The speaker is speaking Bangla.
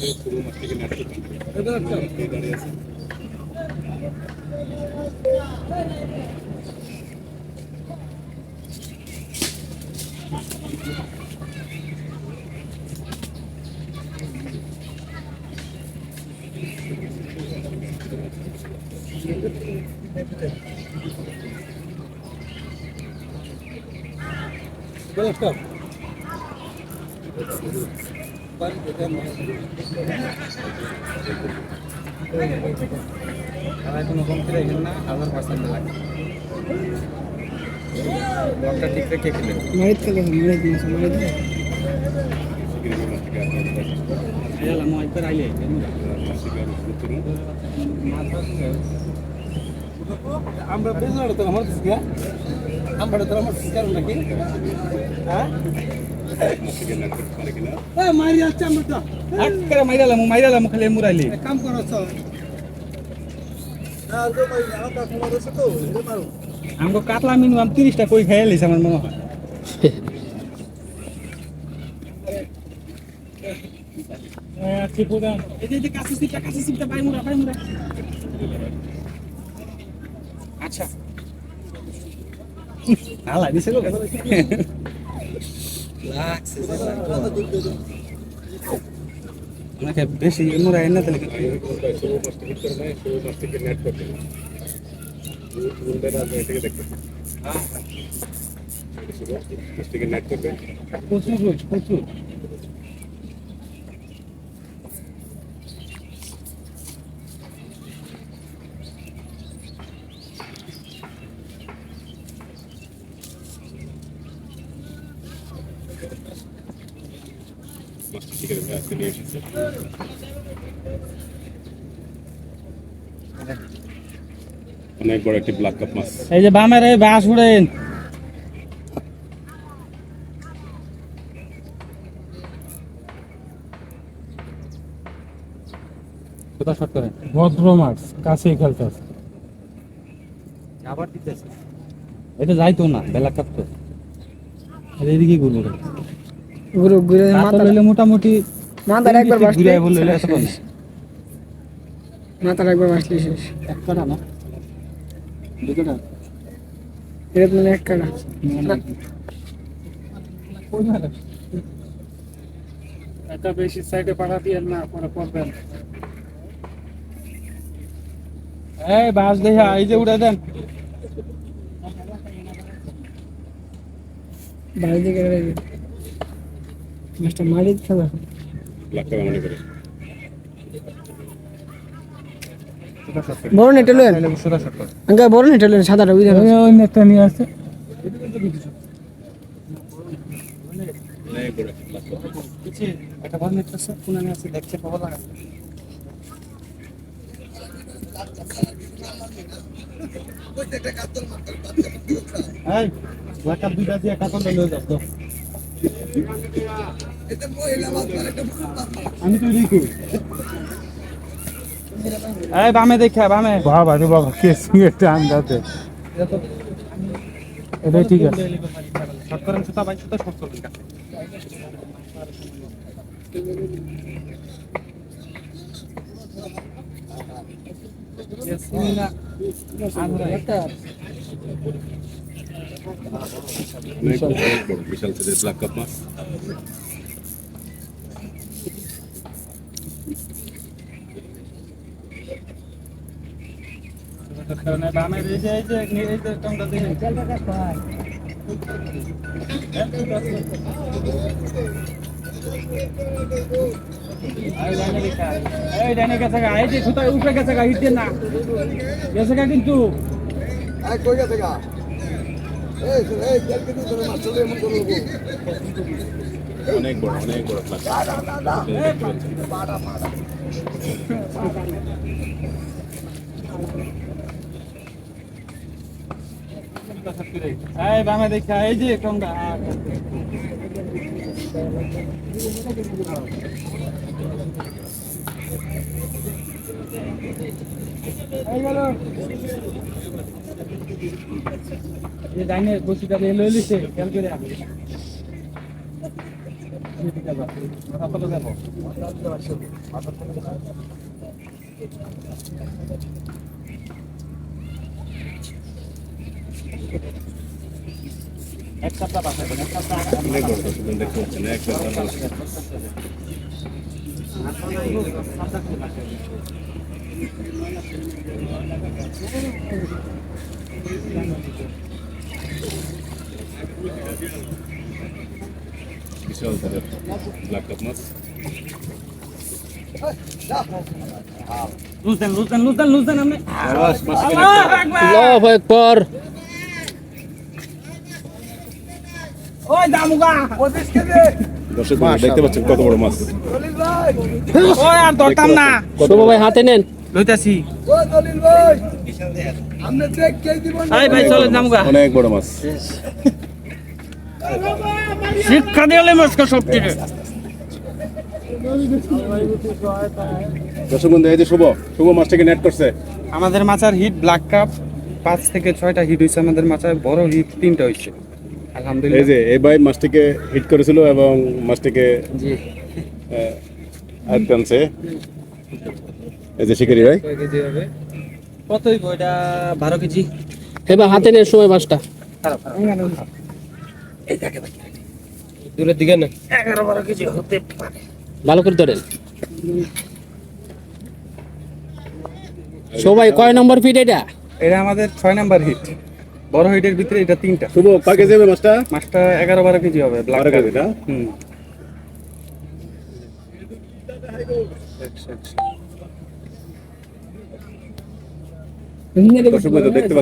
子供的になってたんだけど、だから手になりやすい。Продолжение следует... আমার কোনো কমতি রাখেন না হাজার পার্সেন্ট লাগে লকটা ঠিক রেখে খেলেন মারিত খেলে মারিত মাছ মারিত আইলাম একবার আইলে আমরা বেজনাড় তো আমার দিকে আমরা তো আমার শিকার নাকি? হ্যাঁ? মাইরালাম মাইরালাম খালি মুরাইলি কাম করো পারো। আমাকে কাতলা মিনিমাম তিরিশটা কই খাইয়ে লিস আমার মনে হয়। এই যে কাছে সিটটা কাছে সিটটা পাই মুরা পাই মুরা। আচ্ছা। আলা দিছে গো ওনাকে বেশি মুরাই না তাহলে প্রচুর রোজ প্রচুর অনেক বড় একটি ব্ল্যাক কাপ মাছ। এই যে বামের এই বাস উড়েন। কোথা শট করেন? ভদ্র মাছ কাছেই খেলতেছে আবার দিতেছে। এটা যাইতো না বেলা কাপ তো। এদিকে ঘুরবো গুরু গুরু মাথা লইলে মোটামুটি মাথার একবার বাসলে ঘুরে বললে এত পারে মাথার একবার বাসলে শেষ। এক না এটা মানে এক কাটা একটা বেশি সাইডে পাঠা দিয়ে না পরে পড়বেন এই বাস দেখা এই যে উড়ে দেন। বাইরে দিকে মাছটা মারি ব্ল্যাক কাপ বড় নেটে করে। আঙ্কা বড় নেটে লয়েন সাদাটা বুঝে ওই ওই নেটটা নিয়ে আসছে। বড় একটি ভালো নেট আছে কোন আছে দেখতে পাবো লাগা ব্ল্যাক দুইটা দিয়ে কাতল লয়ে তো আমি তো দেখি। এই বামে দেখা বামে। বাবা রে বাবা কে সঙ্গে টান দাতে। এটাই ঠিক আছে। শর্ট করেন সুতা ভাই সুতা শর্ট করবেন কাছে অনেক বড় বিশাল সাইজের ব্ল্যাক কাপ মাছ বামের এই যে এই যে এই যে টংটা দেখে এই ডাইনে গেছে গা এই যে অনেক বড় অনেক বড় এই বাংলাদেশ দেখা এই যে টংটা এই গেল এই ডাইনে বসিটা দিয়ে লই লিছে খেয়াল করে অনেক বড় দর্শক বন্ধু দেখতে পাচ্ছেন এক সপ্তাহ বিশাল তাদের ব্ল্যাক কাপ মাছ লুজ দেন লুজ দেন লুজ দেন লুজ দেন আপনি আল্লাহু আকবার ওই দামুগা দর্শক দেখতে পাচ্ছেন কত বড় মাছ। ওই আর ধরতাম না। শুভ ভাই হাতে নেন। লইতাছি। ও দলিল ভাই। আমরা চেক কে দিব আই ভাই চলে দামুগা। অনেক বড় মাছ। শিক্ষা দিলে মাছকে সব টিরে দর্শক বন্ধু এই যে শুভ শুভ মাছটাকে নেট করছে। আমাদের মাচার হিট ব্ল্যাক কাপ পাঁচ থেকে ছয়টা হিট হয়েছে আমাদের মাচার বড় হিট তিনটা হয়েছে এই যে এই ভাই মাছটিকে হিট করেছিল এবং মাছটিকে জি। এই যে শিকারি ভাই। কয় কেজি হবে? কতই বইটা বারো কেজি। এবার হাতে সময় মাছটা। দূরের দিকে না? এগারো বারো কেজি হতে পারে। ভালো করে ধরেন। সবাই কয় নম্বর ফিট এটা? এটা আমাদের ছয় নম্বর হিট বড় হাইটের ভিতরে এটা তিনটা। শুভ পাকে যাবে মাছটা? মাছটা এগারো বারো কেজি হবে ব্ল্যাক কেজি না? হুম। দেখতে